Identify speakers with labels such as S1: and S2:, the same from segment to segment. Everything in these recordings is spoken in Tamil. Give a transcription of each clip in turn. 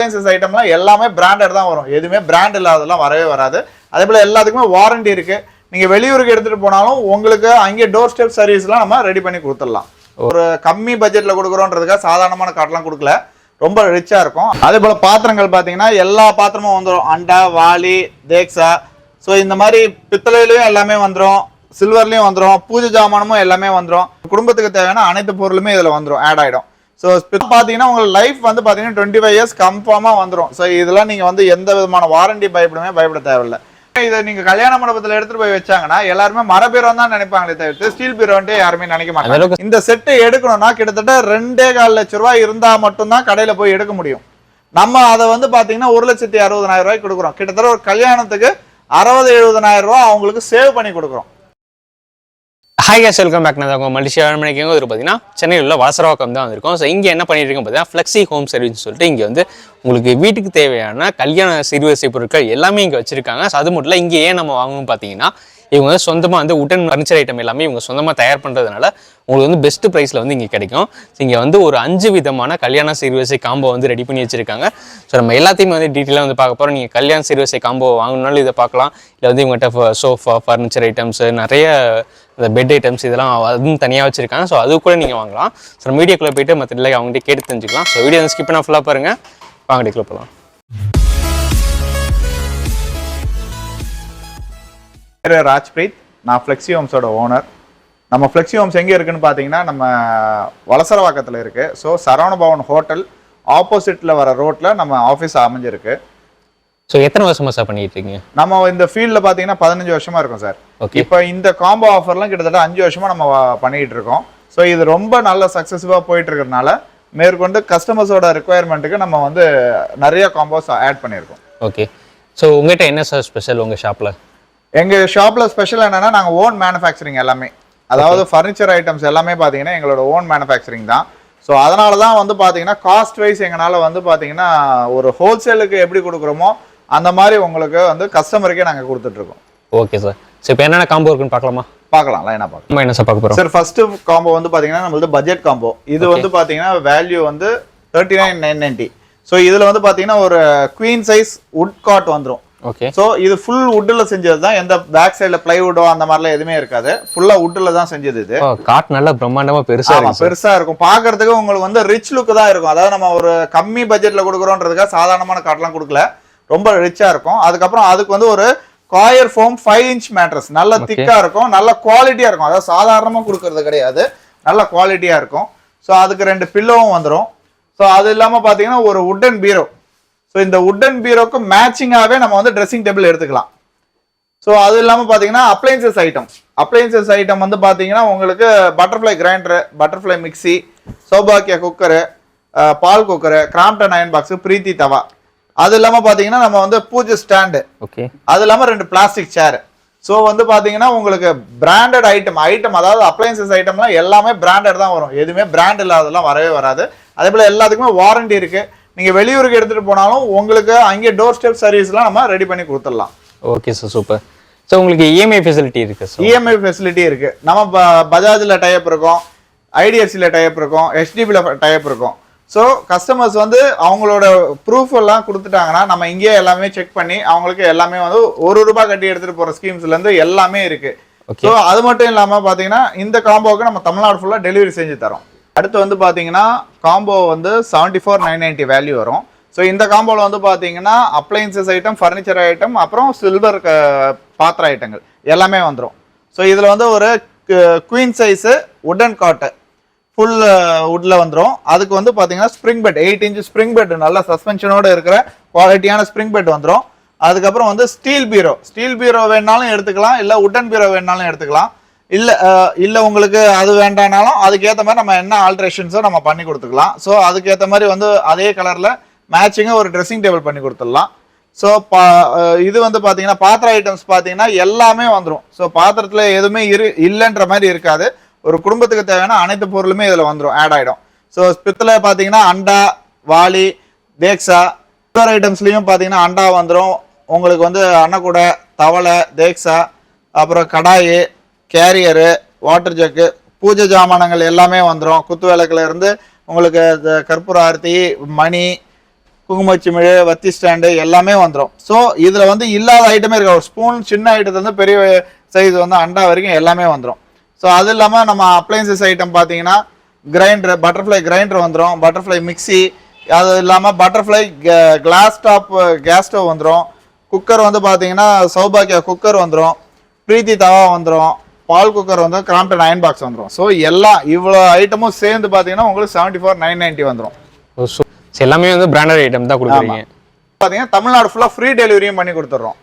S1: அப்ளைன்சஸ் ஐட்டம்லாம் எல்லாமே பிராண்டட் தான் வரும். எதுவுமே பிராண்ட் இல்லாததெல்லாம் வரவே வராது. அதே போல் எல்லாத்துக்குமே வாரண்டி இருக்குது நீங்கள் வெளியூருக்கு எடுத்துகிட்டு போனாலும் உங்களுக்கு அங்கே டோர் ஸ்டெப் சர்வீஸ்லாம் நம்ம ரெடி பண்ணி கொடுத்துடலாம். ஒரு கம்மி பட்ஜெட்டில் கொடுக்குறோன்றதுக்காக சாதாரணமான காட்டெல்லாம் கொடுக்கல. ரொம்ப ரிச்சாக இருக்கும். அதே போல் பாத்திரங்கள் பார்த்தீங்கன்னா எல்லா பாத்திரமும் வந்துடும் அண்டா வாலி தேக்ஸா. ஸோ இந்த மாதிரி பித்தளையிலையும் எல்லாமே வந்துடும் சில்வர்லேயும் வந்துடும் பூஜை ஜாமானமும் எல்லாமே வந்துடும் குடும்பத்துக்கு தேவையான அனைத்து பொருளுமே இதில் வந்துடும் ஆட் ஆகிடும் ஸோ பார்த்தீங்கன்னா உங்களுக்கு லைஃப் வந்து பார்த்தீங்கன்னா டுவெண்ட்டி ஃபைவ் இயர்ஸ் கன்ஃபார்மாக வந்துடும் ஸோ இதெல்லாம் நீங்கள் வந்து எந்த விதமான வாரண்டி பயப்படவே பயப்பட தேவையில்லை. இதை நீங்கள் கல்யாண மண்டபத்தில் எடுத்துட்டு போய் வச்சாங்கன்னா எல்லாருமே மர பீரோம் தான் நினைப்பாங்களே தவிர்த்து ஸ்டீல் பீரோன்ட்டு யாருமே நினைக்க மாட்டாங்க. இந்த செட்டு எடுக்கணும்னா கிட்டத்தட்ட ரெண்டே கால் லட்ச ரூபாய் இருந்தா மட்டும்தான் கடையில போய் எடுக்க முடியும். நம்ம அதை வந்து பாத்தீங்கன்னா ஒரு லட்சத்தி அறுபதனாயிரம் ரூபாய்க்கு கொடுக்குறோம். கிட்டத்தட்ட ஒரு கல்யாணத்துக்கு அறுபது எழுபதனாயிரம் ரூபாய் அவங்களுக்கு சேவ் பண்ணி கொடுக்குறோம்.
S2: ஹாய் கேஸ் வெல்கம் பேக் நான் உங்கள் மலேசியா மணிக்கு ஒரு பார்த்தீங்கன்னா சென்னையில் உள்ள வலசரவாக்கம் தான் வந்திருக்கும். ஸோ இங்கே என்ன பண்ணிட்டு இருக்கோம் பார்த்தீங்கன்னா ஃப்ளெக்ஸி ஹோம் சர்வீஸ்னு சொல்லிட்டு இங்கே வந்து உங்களுக்கு வீட்டுக்கு தேவையான கல்யாண சிறுவரிசை பொருட்கள் எல்லாமே இங்கே வச்சிருக்காங்க. ஸோ அது மட்டும் இல்லை இங்கே ஏன் நம்ம வாங்கணும் பார்த்தீங்கன்னா இவங்க வந்து சொந்தமாக வந்து உடன் ஃபர்னிச்சர் ஐட்டம் எல்லாமே இவங்க சொந்தமாக தயார் பண்ணுறதுனால உங்களுக்கு வந்து பெஸ்ட் ப்ரைஸில் வந்து இங்கே கிடைக்கும். ஸோ இங்கே வந்து ஒரு அஞ்சு விதமான கல்யாண சீர்வரிசை காம்போ வந்து ரெடி பண்ணி வச்சிருக்காங்க. ஸோ நம்ம எல்லாத்தையுமே வந்து டீட்டெயிலாக வந்து பார்க்க போகிறோம் நீங்கள் கல்யாண சீர்வரிசை காம்போ வாங்கினாலும் இதை பார்க்கலாம். இல்லை வந்து இவங்ககிட்ட சோஃபா ஃபர்னிச்சர் ஐட்டம்ஸ் நிறைய இந்த பெட் ஐட்டம்ஸ் இதெல்லாம் அதுவும் தனியாக வச்சுருக்காங்க. ஸோ அது கூட நீங்கள் வாங்கலாம். ஸோ நம்ம வீடியோக்குள்ளே போயிட்டு மற்ற இல்லை அவங்ககிட்ட கேட்டு தெரிஞ்சுக்கலாம். ஸோ வீடியோ ஸ்கிப் பண்ண ஃபுல்லாக பாருங்கள் வாங்க போகலாம்
S1: பேர் ராஜ்பிரீத். நான் ஃப்ளெக்ஸி ஹோம்ஸோட ஓனர் நம்ம ஃப்ளெக்ஸி ஹோம்ஸ் எங்கே இருக்குன்னு பார்த்தீங்கன்னா நம்ம வலசரவாக்கத்தில் இருக்குது ஸோ சரவண பவன் ஹோட்டல் ஆப்போசிட்டில் வர ரோட்டில் நம்ம ஆஃபீஸ் அமைஞ்சிருக்கு.
S2: ஸோ எத்தனை வருஷமா சார் பண்ணிட்டு இருக்கீங்க
S1: நம்ம இந்த ஃபீல்டில் பார்த்தீங்கன்னா பதினஞ்சு வருஷமா இருக்கும் சார்
S2: ஓகே
S1: இப்போ இந்த காம்போ ஆஃபர்லாம் கிட்டத்தட்ட அஞ்சு வருஷமா நம்ம பண்ணிட்டு இருக்கோம். ஸோ இது ரொம்ப நல்ல சக்ஸஸ்ஃபுல்லாக போயிட்டு இருக்கிறதுனால மேற்கொண்டு கஸ்டமர்ஸோட ரெக்குயர்மெண்ட்டுக்கு நம்ம வந்து நிறைய காம்போஸ் ஆட் பண்ணியிருக்கோம்.
S2: ஓகே ஸோ உங்கள்கிட்ட என்ன சார் ஸ்பெஷல் உங்கள் ஷாப்பில்
S1: எங்க ஷாப்ல ஸ்பெஷல் என்னன்னா நாங்க ஓன் மேனுஃபேக்சரிங் எல்லாமே. அதாவது ஃபர்னிச்சர் ஐட்டம்ஸ் எல்லாமே பாத்தீங்கன்னா எங்களோட ஓன் மேனுஃபேக்சரிங் தான். ஸோ அதனால தான் வந்து பாத்தீங்கன்னா காஸ்ட் வைஸ் எங்களால வந்து பாத்தீங்கன்னா ஒரு ஹோல்சேலுக்கு எப்படி கொடுக்குறோமோ அந்த மாதிரி உங்களுக்கு வந்து கஸ்டமருக்கே நாங்க கொடுத்துட்டு இருக்கோம்
S2: ஓகே சார் ஸோ இப்போ என்னென்ன காம்போ இருக்குன்னு பார்க்கலாமா?
S1: பார்க்கலாம் லைனா பார்க்கலாம்.
S2: என்ன சார் பார்க்க போகிறோம்
S1: சார் ஃபர்ஸ்ட் காம்போ வந்து பாத்தீங்கன்னா நம்மளது பட்ஜெட் காம்போ இது வந்து பாத்தீங்கன்னா வேல்யூ வந்து thirty nine nine ninety so இதுல வந்து பாத்தீங்கன்னா ஒரு குவீன் சைஸ் உட் காட் வந்துரும்.
S2: ஓகே
S1: ஸோ இது ஃபுல் வுட்டில் செஞ்சது தான் எந்த பேக் சைடில் பிளைவுட்டோ அந்த மாதிரிலாம் எதுவுமே இருக்காது. ஃபுல்லாக வுட்டில் தான் செஞ்சது இது.
S2: காட் நல்லா பிரம்மாண்டமாக பெருசாக
S1: ஆமா
S2: இருக்கு
S1: பெருசா இருக்கும். பார்க்கிறதுக்கு உங்களுக்கு வந்து ரிச் லுக் தான் இருக்கும். அதாவது நம்ம ஒரு கம்மி பட்ஜெட்ல கொடுக்குறோன்றதுக்காக சாதாரணமான காட்டெல்லாம் கொடுக்கல. ரொம்ப ரிச்சா இருக்கும். அதுக்கப்புறம் அதுக்கு வந்து ஒரு coir foam five inch mattress நல்ல திக்கா இருக்கும். நல்ல குவாலிட்டியா இருக்கும். அதாவது சாதாரணமா கொடுக்கறது கிடையாது. நல்ல குவாலிட்டியா இருக்கும். ஸோ அதுக்கு ரெண்டு பில்லோவும் வந்துடும் ஸோ அது இல்லாம பாத்தீங்கன்னா ஒரு உட்டன் பீரோ ஸோ இந்த உட்டன் பீரோக்கு மேட்சிங்காகவே நம்ம வந்து ட்ரெஸ்ஸிங் டேபிள் எடுத்துக்கலாம். ஸோ அது இல்லாமல் பார்த்தீங்கன்னா அப்ளைன்சஸ் ஐட்டம் அப்ளைன்சஸ் ஐட்டம் வந்து பார்த்தீங்கன்னா உங்களுக்கு பட்டர்ஃப்ளை கிரைண்டரு பட்டர்ஃப்ளை மிக்ஸி சௌபாக்கியா குக்கரு பால் cooker Crompton iron box Preethi tawa அது இல்லாமல் பார்த்தீங்கன்னா நம்ம வந்து பூஜை ஸ்டாண்டு
S2: ஓகே
S1: அது இல்லாமல் ரெண்டு பிளாஸ்டிக் சேர் ஸோ வந்து பார்த்தீங்கன்னா உங்களுக்கு பிராண்டட் ஐட்டம் ஐட்டம் அதாவது அப்ளைன்சஸ் ஐட்டம்லாம் எல்லாமே பிராண்டட் தான் வரும். எதுவுமே பிராண்ட் இல்லாததெல்லாம் வரவே வராது. அதே போல் எல்லாத்துக்குமே வாரண்டி இருக்கு. நீங்கள் வெளியூருக்கு எடுத்துகிட்டு போனாலும் உங்களுக்கு அங்கே டோர் ஸ்டெப் சர்வீஸ்லாம் நம்ம ரெடி பண்ணி கொடுத்துடலாம்.
S2: ஓகே சார் சூப்பர் ஸோ உங்களுக்கு E இஎம்ஐ ஃபெசிலிட்டி இருக்கு
S1: இஎம்ஐ ஃபெசிலிட்டி இருக்கு. நம்ம பஜாஜ்ல டைப் இருக்கோம் ஐடிஎஃப்சில டைப் இருக்கும் ஹெச்டிபியில் டைப் இருக்கும். ஸோ கஸ்டமர்ஸ் வந்து அவங்களோட ப்ரூஃப் எல்லாம் கொடுத்துட்டாங்கன்னா நம்ம இங்கேயே எல்லாமே செக் பண்ணி அவங்களுக்கு எல்லாமே வந்து ஒரு ரூபாய் கட்டி எடுத்துட்டு போற ஸ்கீம்ஸ்ல இருந்து எல்லாமே இருக்கு.
S2: Okay.
S1: ஸோ அது மட்டும் இல்லாம பாத்தீங்கன்னா இந்த காம்போவுக்கு நம்ம தமிழ்நாடு ஃபுல்லா டெலிவரி செஞ்சு தரோம். அடுத்து வந்து பாத்தீங்கன்னா காம்போ வந்து seventy four nine ninety value வரும். ஸோ இந்த காம்போவில் வந்து பார்த்தீங்கன்னா அப்ளைன்சஸ் ஐட்டம் ஃபர்னிச்சர் ஐட்டம் அப்புறம் சில்வர் பாத்திர ஐட்டங்கள் எல்லாமே வந்துடும் ஸோ இதில் வந்து ஒரு குவீன் சைஸு உடன் காட்டு ஃபுல் uh, வுட்டில் வந்துடும் அதுக்கு வந்து பார்த்தீங்கன்னா spring bed eight inch spring bed நல்ல சஸ்பென்ஷனோட இருக்கிற குவாலிட்டியான ஸ்ப்ரிங் பெட் வந்துடும் அதுக்கப்புறம் வந்து ஸ்டீல் பீரோ ஸ்டீல் பீரோ வேணாலும் எடுத்துக்கலாம் இல்லை உட்டன் பீரோ வேணாலும் எடுத்துக்கலாம். இல்லை uh, இல்லை உங்களுக்கு அது வேண்டானாலும் அதுக்கேற்ற மாதிரி நம்ம என்ன ஆல்ட்ரேஷன்ஸோ நம்ம பண்ணி கொடுத்துக்கலாம். ஸோ அதுக்கேற்ற மாதிரி வந்து அதே கலரில் மேட்சிங்காக ஒரு ட்ரெஸ்ஸிங் டேபிள் பண்ணி கொடுத்துடலாம். ஸோ பா uh, இது வந்து பார்த்தீங்கன்னா பாத்திர ஐட்டம்ஸ் பார்த்தீங்கன்னா எல்லாமே வந்துடும் ஸோ பாத்திரத்தில் எதுவுமே இரு இல்லைன்ற மாதிரி இருக்காது. ஒரு குடும்பத்துக்கு தேவையான அனைத்து பொருளுமே இதில் வந்துடும் ஆட் ஆகிடும் ஸோ பித்தளை பார்த்தீங்கன்னா அண்டா வாளி தேக்ஸா சில்வர் ஐட்டம்ஸ்லையும் பார்த்தீங்கன்னா அண்டா வந்துடும் உங்களுக்கு வந்து அன்னக்கூடை தவளை தேக்ஸா அப்புறம் கடாயி கேரியரு வாட்டர் ஜக்கு பூஜை ஜாமானங்கள் எல்லாமே வந்துடும் குத்து விளக்குலேருந்து உங்களுக்கு கற்பூர ஆரத்தி மணி குங்குமச்சிமிழ் வத்தி ஸ்டாண்டு எல்லாமே வந்துடும் ஸோ இதில் வந்து இல்லாத ஐட்டமே இருக்கு ஒரு ஸ்பூன் சின்ன ஐட்டத்துலேருந்து பெரிய சைஸ் வந்து அண்டா வரைக்கும் எல்லாமே வந்துடும் ஸோ அது இல்லாமல் நம்ம அப்ளைன்சஸ் ஐட்டம் பார்த்தீங்கன்னா கிரைண்டர் பட்டர்ஃப்ளை கிரைண்டர் வந்துடும் பட்டர்ஃப்ளை மிக்ஸி அது இல்லாமல் butterfly glass top gas stove வந்துடும் குக்கர் வந்து பார்த்தீங்கன்னா சௌபாக்கியா குக்கர் வந்துடும் பிரீத்தி தவா வந்துடும் பால் குக்கர் வந்து கிராம்டன் அயன் பாக்ஸ் வந்துடும் ஸோ எல்லாம் இவ்வளோ ஐட்டமும் சேர்ந்து பார்த்தீங்கன்னா உங்களுக்கு செவன்ட்டி ஃபோர் நைன் நைன்ட்டி வந்துடும்
S2: எல்லாமே வந்து பிராண்டட் ஐட்டம் தான் கொடுக்குறீங்க.
S1: பார்த்தீங்கன்னா தமிழ்நாடு ஃபுல்லாக ஃப்ரீ டெலிவரியும் பண்ணி கொடுத்துட்றோம்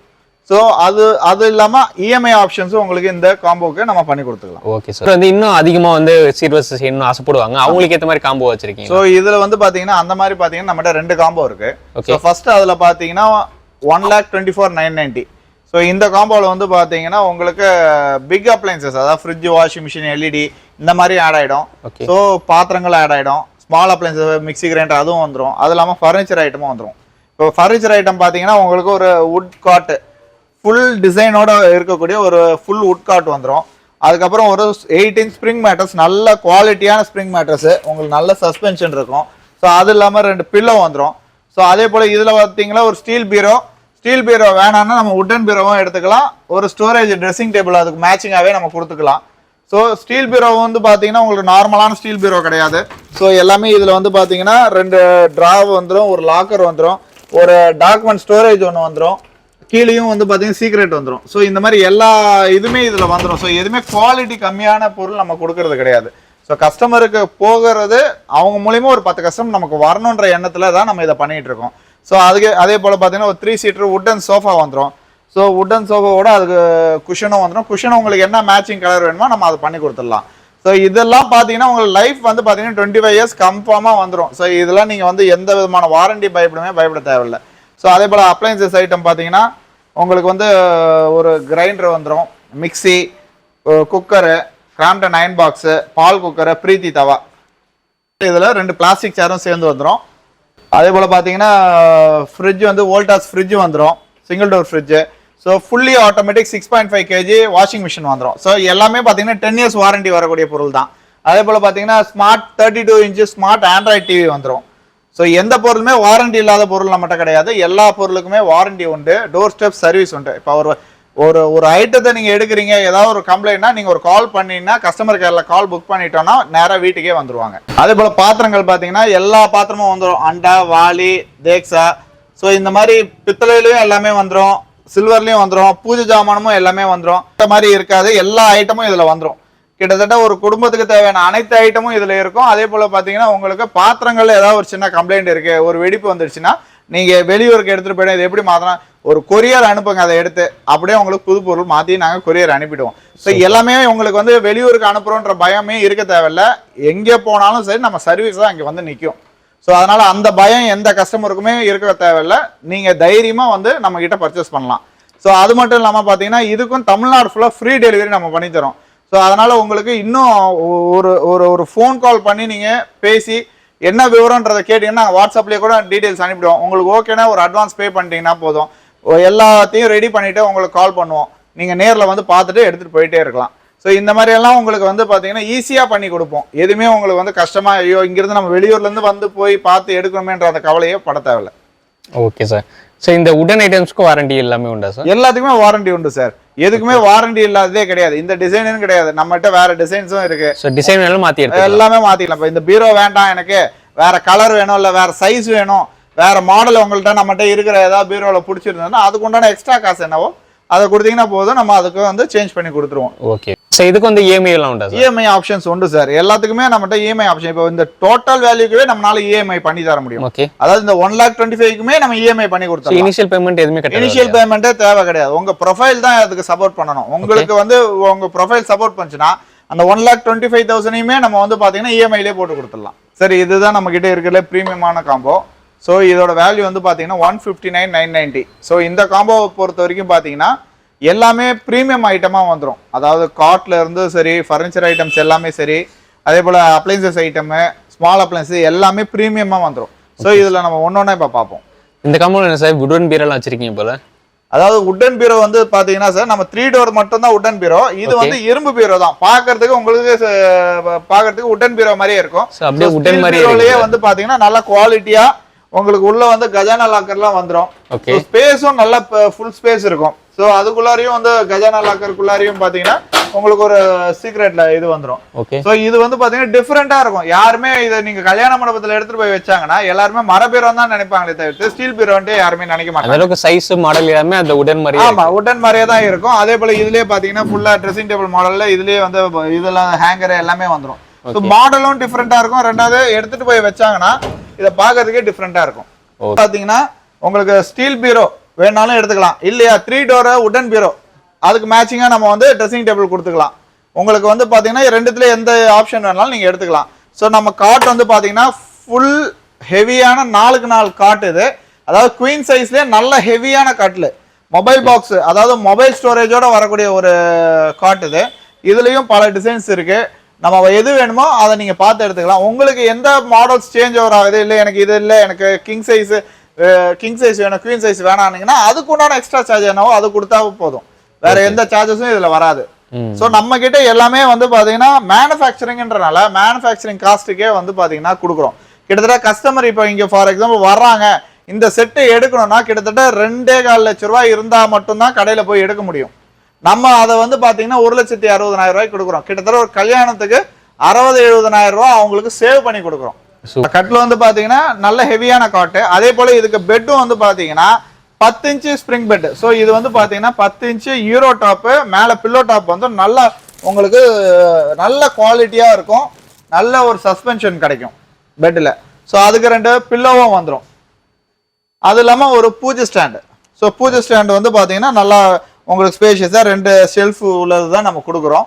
S1: ஸோ அது அது இல்லாமல் இஎம்ஐ ஆப்ஷன்ஸும் உங்களுக்கு இந்த காம்போக்கு நம்ம பண்ணி கொடுத்துக்கலாம்.
S2: ஓகே சார் வந்து இன்னும் அதிகமா வந்து சீர்வரிசை செய்யணும்னு ஆசைப்படுவாங்க. அவங்களுக்கு ஏற்ற மாதிரி காம்போ வச்சிருக்கீங்க
S1: ஸோ இதில் வந்து பார்த்தீங்கன்னா அந்த மாதிரி பார்த்தீங்கன்னா நம்மகிட்ட ரெண்டு காம்போ இருக்கு. ஸோ ஃபர்ஸ்ட் அதில் பார்த்தீங்கன்னா one lakh twenty four nine ninety so இந்த காம்போவில் வந்து பார்த்தீங்கன்னா உங்களுக்கு பிக் அப்ளைன்சஸ் அதாவது ஃப்ரிட்ஜ் வாஷிங் மிஷின் எல்இடி இந்த மாதிரி ஆட் ஆகிடும். ஸோ பாத்திரங்கள் ஆட் ஆகிடும் ஸ்மால் அப்ளைன்சஸ் மிக்ஸி கிரைண்டர் அதுவும் வந்துடும் அது இல்லாமல் ஃபர்னிச்சர் ஐட்டமும் வந்துடும் இப்போ ஃபர்னிச்சர் ஐட்டம் பார்த்தீங்கன்னா உங்களுக்கு ஒரு வுட் காட் ஃபுல் டிசைனோட இருக்கக்கூடிய ஒரு ஃபுல் உட்காட் வந்துடும் அதுக்கப்புறம் ஒரு எயிட்டீன் ஸ்ப்ரிங் மேட்டர்ஸ் நல்ல குவாலிட்டியான ஸ்ப்ரிங் மேட்டர்ஸ் உங்களுக்கு நல்ல சஸ்பென்ஷன் இருக்கும். ஸோ அது இல்லாமல் ரெண்டு பில்லோ வந்துடும் ஸோ அதே போல் இதில் பார்த்தீங்கன்னா ஒரு ஸ்டீல் பீரோ ஸ்டீல் பீரோ வேணாம்னா நம்ம உட்டன் பீரோவும் எடுத்துக்கலாம். ஒரு ஸ்டோரேஜ் ட்ரெஸ்ஸிங் டேபிள் அதுக்கு மேட்சிங்காகவே நம்ம கொடுத்துக்கலாம். ஸோ ஸ்டீல் பீரோ வந்து பார்த்தீங்கன்னா உங்களுக்கு நார்மலான ஸ்டீல் பீரோ கிடையாது. ஸோ எல்லாமே இதில் வந்து பார்த்தீங்கன்னா ரெண்டு ட்ராவ் வந்துடும் ஒரு லாக்கர் வந்துடும் ஒரு டாக்குமெண்ட் ஸ்டோரேஜ் ஒன்று வந்துடும் கீழேயும் வந்து பார்த்தீங்கன்னா சீக்ரெட் வந்துடும் ஸோ இந்த மாதிரி எல்லா இதுவுமே இதில் வந்துடும் ஸோ எதுவுமே குவாலிட்டி கம்மியான பொருள் நம்ம கொடுக்கறது கிடையாது. ஸோ கஸ்டமருக்கு போகிறது அவங்க மூலியமாக ஒரு பத்து கஸ்டமர் நமக்கு வரணுன்ற எண்ணத்தில் தான் நம்ம இதை பண்ணிகிட்டு இருக்கோம். ஸோ அதுக்கு அதே போல் பார்த்தீங்கன்னா ஒரு த்ரீ சீட்டர் உட்டன் சோஃபா வந்துடும் ஸோ உட்டன் சோஃபாவோட அதுக்கு குஷனும் வந்துடும் குஷன் உங்களுக்கு என்ன மேட்சிங் கலர் வேணுமோ நம்ம அதை பண்ணி கொடுத்துடலாம். ஸோ இதெல்லாம் பார்த்தீங்கன்னா உங்கள் லைஃப் வந்து பார்த்தீங்கன்னா டுவெண்ட்டி ஃபைவ் இயர்ஸ் கன்ஃபார்மாக வந்துடும் ஸோ இதெல்லாம் நீங்கள் வந்து எந்த விதமான வாரண்டி பயப்படவே பயப்பட தேவையில்லை. ஸோ அதே போல் அப்ளையன்சஸ் ஐட்டம் பார்த்தீங்கன்னா உங்களுக்கு வந்து ஒரு கிரைண்டர் வந்துடும் mixie cooker Crompton iron box பால் குக்கரு பிரீத்தி தவா. இதில் ரெண்டு பிளாஸ்டிக் சேரும் சேர்ந்து வந்துடும் அதே போல் பார்த்தீங்கன்னா ஃப்ரிட்ஜ் வந்து வோல்டாஸ் ஃப்ரிட்ஜ் வந்துடும் single door fridge so fully automatic six point five kg washing machine வந்துடும் ஸோ எல்லாமே பார்த்தீங்கன்னா டென் இயர்ஸ் வாரண்டி வரக்கூடிய பொருள் தான் அதே போல் பார்த்தீங்கன்னா smart thirty two inch smart Android TV வந்துடும் ஸோ எந்த பொருளுமே வாரண்டி இல்லாத பொருள் நம்மகிட்ட கிடையாது. எல்லா பொருளுக்குமே வாரண்டி உண்டு. டோர் ஸ்டெப் சர்வீஸ் உண்டு. இப்போ ஒரு ஒரு ஒரு ஐட்டத்தை நீங்கள் எடுக்கிறீங்க ஏதாவது ஒரு கம்ப்ளைண்ட்னா நீங்கள் ஒரு கால் பண்ணீங்கன்னா கஸ்டமர் கேரில் கால் புக் பண்ணிட்டோம்னா நேராக வீட்டுக்கே வந்துருவாங்க. அதே போல் பாத்திரங்கள் பார்த்தீங்கன்னா எல்லா பாத்திரமும் வந்துடும் அண்டா வாலி தேக்ஸா. ஸோ இந்த மாதிரி பித்தளையிலையும் எல்லாமே வந்துடும் சில்வர்லேயும் வந்துடும் பூஜை ஜாமானமும் எல்லாமே வந்துடும் இந்த மாதிரி இருக்காது. எல்லா ஐட்டமும் இதில் வந்துடும் கிட்டத்தட்ட ஒரு குடும்பத்துக்கு தேவையான அனைத்து ஐட்டமும் இதுல இருக்கும். அதே போல பாத்தீங்கன்னா உங்களுக்கு பாத்திரங்கள்ல ஏதாவது ஒரு சின்ன கம்ப்ளைண்ட் இருக்கு ஒரு வெடிப்பு வந்துடுச்சுன்னா நீங்க வெளியூருக்கு எடுத்துட்டு போயிடும் இது எப்படி மாத்தலாம் ஒரு கொரியர் அனுப்புங்க அதை எடுத்து அப்படியே உங்களுக்கு புது பொருள் மாத்தி நாங்க கொரியர் அனுப்பிடுவோம். ஸோ எல்லாமே உங்களுக்கு வந்து வெளியூருக்கு அனுப்புறோன்ற பயமே இருக்க தேவையில்ல. எங்கே போனாலும் சரி நம்ம சர்வீஸ் தான் இங்க வந்து நிற்கும் ஸோ அதனால அந்த பயம் எந்த கஸ்டமருக்குமே இருக்க தேவையில்ல. நீங்க தைரியமா வந்து நம்ம கிட்ட பர்ச்சேஸ் பண்ணலாம். ஸோ அது மட்டும் இல்லாம பாத்தீங்கன்னா இதுக்கும் தமிழ்நாடு ஃபுல்லா ஃப்ரீ டெலிவரி நம்ம பண்ணி தரோம். ஸோ அதனால உங்களுக்கு இன்னும் ஒரு ஒரு ஒரு ஃபோன் கால் பண்ணி நீங்க பேசி என்ன விவரன்றதை கேட்டீங்கன்னா வாட்ஸ்அப்லேயே கூட டீடைல்ஸ் அனுப்பிடுவோம். உங்களுக்கு ஓகேனா ஒரு அட்வான்ஸ் பே பண்ணிட்டீங்கன்னா போதும். எல்லாத்தையும் ரெடி பண்ணிட்டு உங்களுக்கு கால் பண்ணுவோம். நீங்க நேர்ல வந்து பார்த்துட்டு எடுத்துட்டு போயிட்டே இருக்கலாம். ஸோ இந்த மாதிரி எல்லாம் உங்களுக்கு வந்து பாத்தீங்கன்னா ஈஸியா பண்ணி கொடுப்போம். எதுவுமே உங்களுக்கு வந்து கஷ்டமா ஐயோ இங்கிருந்து நம்ம வெளியூர்ல இருந்து வந்து போய் பார்த்து எடுக்கணுமேன்ற அந்த கவலையே பட தேவையில்ல.
S2: ஓகே சார் ஸோ இந்த உடன் ஐட்டம்ஸ்க்கு வாரண்டி எல்லாமே உண்டா சார்
S1: எல்லாத்துக்குமே வாரண்டி உண்டு சார் எதுக்குமே வாரண்டி இல்லாததே கிடையாது. இந்த டிசைனும் கிடையாது. நம்மகிட்ட வேற டிசைன்ஸும் இருக்கு.
S2: டிசைன் எடுத்துக்கலாம்.
S1: எல்லாமே மாத்திக்கலாம். இப்போ இந்த பீரோ வேண்டாம் எனக்கு வேற கலர் வேணும் இல்ல வேற சைஸ் வேணும் வேற மாடல் உங்கள்ட்ட நம்மகிட்ட இருக்கிற ஏதாவது பீரோல பிடிச்சிருந்ததுன்னா அதுக்கு உண்டான எக்ஸ்ட்ரா காசு என்னவோ அதை கொடுத்தீங்கன்னா போதும். நம்ம அதுக்கு வந்து சேஞ்ச் பண்ணி கொடுத்துருவோம்.
S2: ஓகே ஸோ இதுக்கு வந்து இஎம்ஐ எல்லாம் உண்டா சார்
S1: இஎம்ஐ ஆப்ஷன்ஸ் உண்டு சார் எல்லாத்துக்குமே நம்மகிட்ட இஎம்ஐ ஆப்ஷன் இப்போ இந்த டோட்டல் வேல்யூக்குவே நம்மளால இஎம்ஐ பண்ணி தர முடியும்.
S2: ஓகே
S1: அதாவது இந்த ஒன் லேக் டுவெண்ட்டி ஃபைவ்க்குமே நம்ம இஎம்ஐ பண்ணி
S2: ஸோ
S1: கொடுத்துருவோம்
S2: இனிஷியல் பேமெண்ட் எதுவுமே கட்ட
S1: இனிஷியல் பேமெண்ட்டே தேவை கிடையாது. உங்க ப்ரொஃபைல் தான் அதுக்கு சப்போர்ட் பண்ணணும். உங்களுக்கு வந்து உங்க ப்ரொஃபைல் சப்போர்ட் பண்ணுச்சுன்னா அந்த ஒன் லேக் டுவெண்ட்டி ஃபைவ் தௌசண்டையுமே நம்ம வந்து பாத்தீங்கன்னா இஎம்ஐலே போட்டு கொடுத்துடலாம். சரி இதுதான் நம்ம கிட்ட இருக்கிற ப்ரீமியமான காம்போ ஸோ இதோட வேல்யூ வந்து பாத்தீங்கன்னா one fifty nine nine ninety so இந்த காம்போவை பொறுத்த வரைக்கும் பாத்தீங்கன்னா எல்லாமே ப்ரீமியம் ஐட்டமா வந்துடும் அதாவது காட்ல இருந்து சரி ஃபர்னிச்சர் ஐட்டம்ஸ் எல்லாமே சரி அதே போல அப்ளைன்சஸ் ஐட்டமு ஸ்மால் அப்ளைன்சஸ் எல்லாமே ப்ரீமியமா வந்துடும் ஸோ இதுல நம்ம ஒன்னொன்னா இப்போ பார்ப்போம்
S2: இந்த கம்பெனி என்ன சார் உடன் பீரெல்லாம் வச்சிருக்கீங்க போல?
S1: அதாவது உட்டன் பீரோ வந்து பாத்தீங்கன்னா சார் நம்ம த்ரீ டோர் மட்டும் தான் உட்டன் பீரோ இது. வந்து இரும்பு பீரோ தான். பாக்குறதுக்கு உங்களுக்கு பாக்குறதுக்கு உட்டன் பீரோ மாதிரியே இருக்கும்.
S2: அப்படியே
S1: பீரோலயே
S2: இருக்கு.
S1: வந்து பாத்தீங்கன்னா நல்ல குவாலிட்டியா உங்களுக்கு உள்ள வந்து கஜானா லாக்கர்லாம் வந்துரும்.
S2: ஓகே
S1: ஸ்பேஸும் நல்ல ஃபுல் ஸ்பேஸ் இருக்கும். ஸோ அதுக்குள்ளாரையும் வந்து கஜானா லாக்கருக்குள்ளாரையும் பாத்தீங்கன்னா உங்களுக்கு ஒரு சீக்ரெட்ல இது வந்துரும்.
S2: ஓகே
S1: ஸோ இது வந்து பாத்தீங்கன்னா டிஃப்ரெண்டா இருக்கும். யாருமே இதை நீங்க கல்யாண மண்டபத்துல எடுத்துட்டு போய் வச்சாங்கன்னா எல்லாருமே மர பீரோ தான் நினைப்பாங்களே தவிர்த்து ஸ்டீல் பீரோன்ட்டு யாருமே நினைக்க மாட்டாங்க.
S2: அளவுக்கு சைஸ் மாடல் எல்லாமே அந்த உடன் மாதிரி
S1: ஆமா உடன் மாதிரியே தான் இருக்கும். அதே போல இதுலயே பாத்தீங்கன்னா ஃபுல்லா ட்ரெஸ்ஸிங் டேபிள் மாடல்ல இதுலயே வந்து இதெல்லாம் ஹேங்கர் எல்லாமே வந்துரும். ஸோ மாடலும் டிஃப்ரெண்டா இருக்கும். ரெண்டாவது எடுத்துட்டு போய் வச்சாங்கன்னா இதை பார்க்கறதுக்கே டிஃப்ரெண்டா இருக்கும்.
S2: ஓ.
S1: பாத்தீங்கன்னா உங்களுக்கு ஸ்டீல் பீரோ வேணாலும் எடுத்துக்கலாம். இல்லையா த்ரீ டோர் உடன் பீரோ அதுக்கு மேட்சிங்கா நம்ம வந்து ட்ரெஸ்ஸிங் டேபிள் கொடுத்துக்கலாம். உங்களுக்கு வந்து பாத்தீங்கன்னா ரெண்டுத்துல எந்த ஆப்ஷன் வேணாலும் நீங்க எடுத்துக்கலாம். ஸோ நம்ம காட் வந்து பாத்தீங்கன்னா ஃபுல் ஹெவியான நாலுக்கு நாலு காட் இது. அதாவது குவீன் சைஸ்லயே நல்ல ஹெவியான கட்லு மொபைல் பாக்ஸ் அதாவது மொபைல் ஸ்டோரேஜோட வரக்கூடிய ஒரு காட் இது. இதுலயும் பல டிசைன்ஸ் இருக்கு. நம்ம எது வேணுமோ அதை நீங்க பார்த்து எடுத்துக்கலாம். உங்களுக்கு எந்த மாடல்ஸ் சேஞ்ச் ஓவர் ஆகுது? இல்லை எனக்கு இது இல்லை எனக்கு கிங் சைஸ் கிங் சைஸ் வேணும் குவீன் சைஸ் வேணாம்னீங்கன்னா அதுக்கு உண்டான எக்ஸ்ட்ரா சார்ஜ் என்னவோ அது கொடுத்தா போதும். வேற எந்த சார்ஜஸும் இதுல வராது. ஸோ நம்ம கிட்ட எல்லாமே வந்து பாத்தீங்கன்னா மேனுஃபேக்சரிங்ன்றனால மேனுஃபேக்சரிங் காஸ்ட்டுக்கே வந்து பாத்தீங்கன்னா கொடுக்குறோம். கிட்டத்தட்ட கஸ்டமர் இப்போ இங்க ஃபார் எக்ஸாம்பிள் வர்றாங்க. இந்த செட்டு எடுக்கணும்னா கிட்டத்தட்ட ரெண்டே கால் லட்ச ரூபாய் இருந்தா மட்டும்தான் கடையில போய் எடுக்க முடியும். நம்ம அதை வந்து பாத்தீங்கன்னா ஒரு லட்சத்தி அறுபதனாயிரம் ரூபாய்க்கு கொடுக்குறோம். கிட்டத்தட்ட ஒரு கல்யாணத்துக்கு அறுபது எழுபதனாயிரம் ரூபாய் அவங்களுக்கு சேவ் பண்ணி கொடுக்குறோம். கட்டில் வந்து பாத்தீங்கன்னா நல்ல ஹெவியான காட்டு அதே போல இதுக்கு பெட்டும் வந்து பாத்தீங்கன்னா பத்து இன்ச்சு ஸ்ப்ரிங் பெட் ஸோ இது வந்து பாத்தீங்கன்னா பத்து இன்ச்சு யூரோ டாப்பு மேல பில்லோ டாப் வந்து நல்ல உங்களுக்கு நல்ல குவாலிட்டியா இருக்கும். நல்ல ஒரு சஸ்பென்ஷன் கிடைக்கும் பெட்டில் ஸோ அதுக்கு ரெண்டு பில்லோவும் வந்துடும் அது இல்லாமல் ஒரு பூஜை ஸ்டாண்டு ஸோ பூஜை ஸ்டாண்டு வந்து பார்த்தீங்கன்னா நல்லா உங்களுக்கு ஸ்பேஷியஸாக ரெண்டு ஷெல்ஃப் உள்ளது தான் நம்ம கொடுக்குறோம்.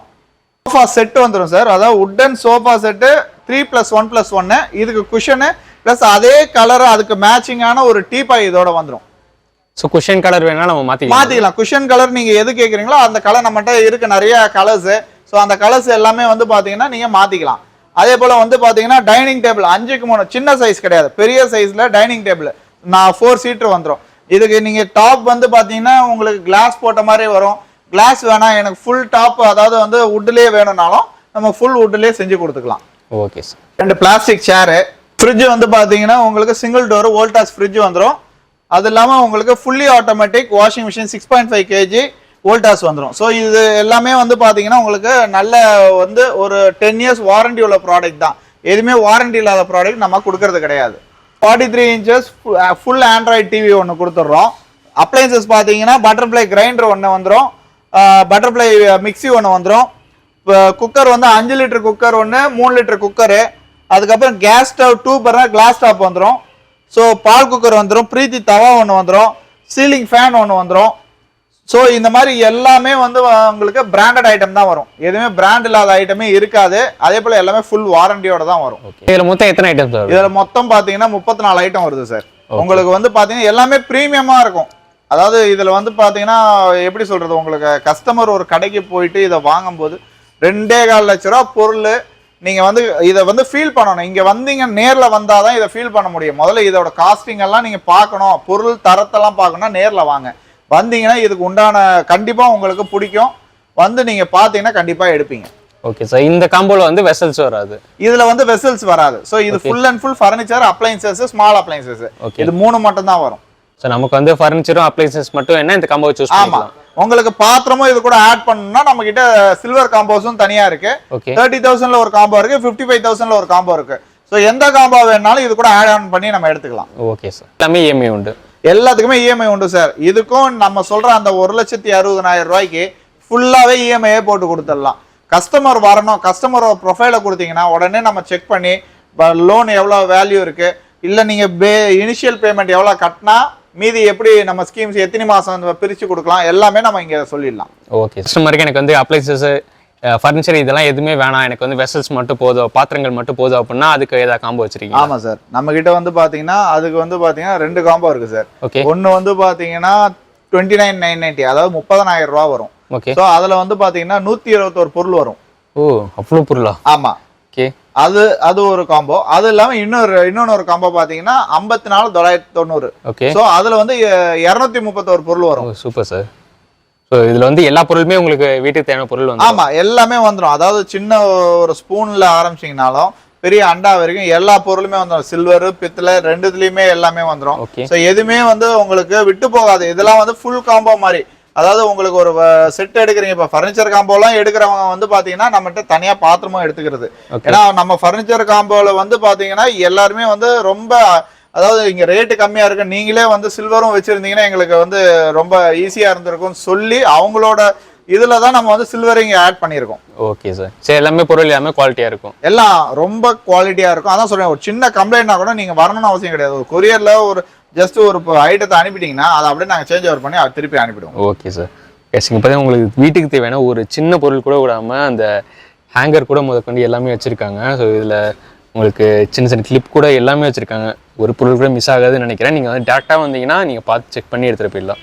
S1: சோஃபா செட்டு வந்துடும் சார். அதாவது wooden sofa set three plus one plus ஒன்று இதுக்கு குஷனு ப்ளஸ் அதே கலர் அதுக்கு மேட்சிங்கான ஒரு டீபாய் இதோட வந்துடும்
S2: ஸோ குஷன் கலர் வேணா நம்ம மாத்திக்கலாம்.
S1: மாத்திக்கலாம். குஷன் கலர் நீங்க எது கேக்குறீங்களோ அந்த கலர் நம்மகிட்ட இருக்கு. நிறைய கலர்ஸ் ஸோ அந்த கலர்ஸ் எல்லாமே வந்து பாத்தீங்கன்னா நீங்க மாத்திக்கலாம். அதே போல வந்து பாத்தீங்கன்னா டைனிங் டேபிள் அஞ்சுக்கு மூணு. சின்ன சைஸ் கிடையாது. பெரிய சைஸ்ல டைனிங் டேபிள் நான் ஃபோர் சீட்டர் வந்துடும் இதுக்கு நீங்க டாப் வந்து பாத்தீங்கன்னா உங்களுக்கு கிளாஸ் போட்ட மாதிரி வரும். கிளாஸ் வேணாம் எனக்கு ஃபுல் டாப் அதாவது வந்து வுட்லேயே வேணும்னாலும் நம்ம ஃபுல் வுட்லேயே செஞ்சு கொடுத்துக்கலாம்.
S2: ஓகே சார்
S1: ரெண்டு பிளாஸ்டிக் சேரு ஃப்ரிட்ஜ் வந்து பார்த்தீங்கன்னா உங்களுக்கு சிங்கிள் டோர் வோல்டாஸ் ஃப்ரிட்ஜ் வந்துடும் அது இல்லாமல் உங்களுக்கு fully automatic washing machine six point five kg Voltas வந்துடும் ஸோ இது எல்லாமே வந்து பார்த்தீங்கன்னா உங்களுக்கு நல்ல வந்து ஒரு டென் இயர்ஸ் வாரண்டி உள்ள ப்ராடக்ட் தான். எதுவுமே வாரண்டி இல்லாத ப்ராடக்ட் நம்ம கொடுக்கறது கிடையாது. Forty three inches full android TV ஒன்று கொடுத்துட்றோம். அப்ளைன்சஸ் பார்த்தீங்கன்னா பட்டர்ஃப்ளை கிரைண்டர் ஒன்று வந்துடும் பட்டர்ஃப்ளை மிக்ஸி ஒன்று வந்துடும் குக்கர் வந்து அஞ்சு லிட்டர் குக்கர் ஒன்று மூணு லிட்டர் குக்கரு அதுக்கப்புறம் gas stove two burner glass top வந்துடும் ஸோ பால் குக்கர் வந்துடும் பிரீத்தி தவா ஒன்று வந்துடும் சீலிங் ஃபேன் ஒன்று வந்துடும் ஸோ இந்த மாதிரி எல்லாமே வந்து உங்களுக்கு பிராண்டட் ஐட்டம் தான் வரும். எதுவுமே பிராண்ட் இல்லாத ஐட்டமே இருக்காது. அதே போல் எல்லாமே ஃபுல் வாரண்டியோட தான் வரும்.
S2: இதில் மொத்தம் எத்தனை ஐட்டம்ஸ் வரும்?
S1: இதில் மொத்தம் பார்த்தீங்கன்னா முப்பத்தி நாலு ஐட்டம் வருது சார் உங்களுக்கு வந்து பார்த்தீங்கன்னா எல்லாமே ப்ரீமியமாக இருக்கும். அதாவது இதில் வந்து பார்த்தீங்கன்னா எப்படி சொல்கிறது உங்களுக்கு கஸ்டமர் ஒரு கடைக்கு போயிட்டு இதை வாங்கும்போது ரெண்டே கால் லட்ச ரூபா பொருள் நீங்கள் வந்து இதை வந்து ஃபீல் பண்ணணும். இங்கே வந்தீங்க நேரில் வந்தால் தான் இதை ஃபீல் பண்ண முடியும். முதல்ல இதோட காஸ்டிங் எல்லாம் நீங்கள் பார்க்கணும். பொருள் தரத்தெல்லாம் பார்க்கணும்னா நேரில் வாங்க. வந்தீங்கன்னா இதுக்கு உண்டான கண்டிப்பாக உங்களுக்கு பிடிக்கும். வந்து நீங்கள் பார்த்தீங்கன்னா கண்டிப்பாக எடுப்பீங்க.
S2: ஓகே சார் இந்த காம்போல வந்து வெசல்ஸ் வராது.
S1: இதுல வந்து வெசல்ஸ் வராது. சோ இது full and full furniture appliances small appliances
S2: Okay.
S1: இது மூணு மட்டும் தான் வரும்.
S2: ஸோ நமக்கு வந்து ஃபர்னிச்சரும் அப்ளைன்சஸ் மட்டும் என்ன? இந்த காம்போ சூஸ்
S1: ஆமா.
S2: பண்ணிக்கலாம்.
S1: உங்களுக்கு பாத்திரமும் இது கூட ஆட் பண்ணணும்னா நம்ம கிட்ட சில்வர் காம்போஸும் தனியா இருக்கு.
S2: ஓகே
S1: தேர்ட்டி தௌசண்ட்ல ஒரு காம்போ இருக்கு ஃபிஃப்டி ஃபைவ் தௌசண்ட்ல ஒரு காம்போ இருக்கு. ஸோ எந்த காம்போ வேணாலும் இது கூட ஆட் ஆன் பண்ணி நம்ம எடுத்துக்கலாம்.
S2: ஓகே சார் எல்லாமே இஎம்ஐ உண்டு.
S1: எல்லாத்துக்குமே இஎம்ஐ உண்டு சார் இதுக்கும் நம்ம சொல்ற அந்த ஒரு லட்சத்தி அறுபதனாயிரம் ரூபாய்க்கு ஃபுல்லாவே இஎம்ஐயே போட்டு கொடுத்துடலாம். கஸ்டமர் வரணும். கஸ்டமர் ப்ரொஃபைலை கொடுத்தீங்கன்னா உடனே நம்ம செக் பண்ணி லோன் எவ்வளோ வேல்யூ இருக்கு? இல்லை நீங்க பே இனிஷியல் பேமெண்ட் எவ்வளோ கட்டினா மீதி எப்படி நம்ம ஸ்கீம்ஸ் எத்தனை மாசம் பிரிச்சு கொடுக்கலாம்? எல்லாமே நம்ம இங்க சொல்லிடலாம்.
S2: ஓகே கஸ்டமருக்கு எனக்கு வந்து அப்ளைன்சஸ் ஃபர்னிச்சர் இதெல்லாம் எதுவுமே வேணாம். எனக்கு வந்து வெசல்ஸ் மட்டும் போதும் பாத்திரங்கள் மட்டும் போதும் அப்படின்னா அதுக்கு ஏதாவது காம்போ வச்சிருக்கீங்க
S1: ஆமா சார் நம்ம கிட்ட வந்து பாத்தீங்கன்னா அதுக்கு வந்து பாத்தீங்கன்னா ரெண்டு காம்போ இருக்கு சார்
S2: ஓகே
S1: ஒன்னு வந்து பாத்தீங்கன்னா டுவெண்ட்டி நைன் நைன் நைன்டி அதாவது முப்பதனாயிரம் ரூபா வரும்.
S2: ஓகே
S1: ஸோ அதுல வந்து பாத்தீங்கன்னா நூத்தி இருபத்தோரு பொருள் வரும்.
S2: ஓ அவ்வளோ பொருளா?
S1: ஆமா.
S2: ஓகே
S1: அது அது ஒரு காம்போ அது இல்லாம இன்னொரு இன்னொன்னு ஒரு காம்போ பாத்தீங்கன்னா ஐம்பத்தி நாலு தொள்ளாயிரத்தி தொண்ணூறு.
S2: ஓகே
S1: ஸோ அதுல வந்து இரநூத்தி முப்பத்தோரு பொருள் வரும்.
S2: சூப்பர் சார் ஸோ இதுல வந்து எல்லா பொருளுமே உங்களுக்கு வீட்டுக்கு தேவையான பொருள் வந்து
S1: ஆமா எல்லாமே வந்துடும் அதாவது சின்ன ஒரு ஸ்பூன்ல ஆரம்பிச்சீங்கனாலும் பெரிய அண்டா வரைக்கும் எல்லா பொருளுமே வந்துடும் சில்வர் பித்தளை ரெண்டுத்துலயுமே எல்லாமே வந்துடும்
S2: ஓகே
S1: ஸோ எதுவுமே வந்து உங்களுக்கு விட்டு போகாது. இதெல்லாம் வந்து ஃபுல் காம்போ மாதிரி. அதாவது உங்களுக்கு ஒரு செட் எடுக்கிறீங்க. இப்போ ஃபர்னிச்சர் காம்போலாம் எடுக்கிறவங்க வந்து பார்த்தீங்கன்னா நம்மகிட்ட தனியாக பாத்திரமும் எடுத்துக்கிறது. ஏன்னா நம்ம ஃபர்னிச்சர் காம்போவில் வந்து பார்த்தீங்கன்னா எல்லாருமே வந்து ரொம்ப அதாவது இங்கே ரேட்டு கம்மியாக இருக்கு. நீங்களே வந்து சில்வரும் வச்சுருந்தீங்கன்னா எங்களுக்கு வந்து ரொம்ப ஈஸியாக இருந்திருக்கும்னு சொல்லி அவங்களோட இதில் தான் நம்ம வந்து சில்வர் இங்கே ஆட் பண்ணியிருக்கோம்.
S2: ஓகே சார் சரி எல்லாமே பொருள் எல்லாமே குவாலிட்டியாக இருக்கும்.
S1: எல்லாம் ரொம்ப குவாலிட்டியாக இருக்கும். அதான் சொல்றேன் ஒரு சின்ன கம்ப்ளைண்ட்னா கூட நீங்கள் வரணும்னு அவசியம் கிடையாது. ஒரு கொரியரில் ஒரு ஜஸ்ட் ஒரு ஐட்டத்தை அனுப்பிட்டீங்கன்னா அதை அப்படியே நாங்கள் சேஞ்ச் ஓவர் பண்ணி அதை திருப்பி அனுப்பிடுவோம்.
S2: ஓகே சார் எஸ் இங்கே பார்த்தீங்கன்னா உங்களுக்கு வீட்டுக்கு தேவையான ஒரு சின்ன பொருள் கூட விடாமல் அந்த ஹேங்கர் கூட முதற்கொண்டு எல்லாமே வச்சுருக்காங்க. ஸோ இதில் உங்களுக்கு சின்ன சின்ன கிளிப் கூட எல்லாமே வச்சுருக்காங்க. ஒரு பொருள் கூட மிஸ் ஆகாதுன்னு நினைக்கிறேன். நீங்கள் வந்து டேரெக்டாக வந்தீங்கன்னா நீங்கள் பார்த்து செக் பண்ணி எடுத்துகிட்டு போயிடலாம்.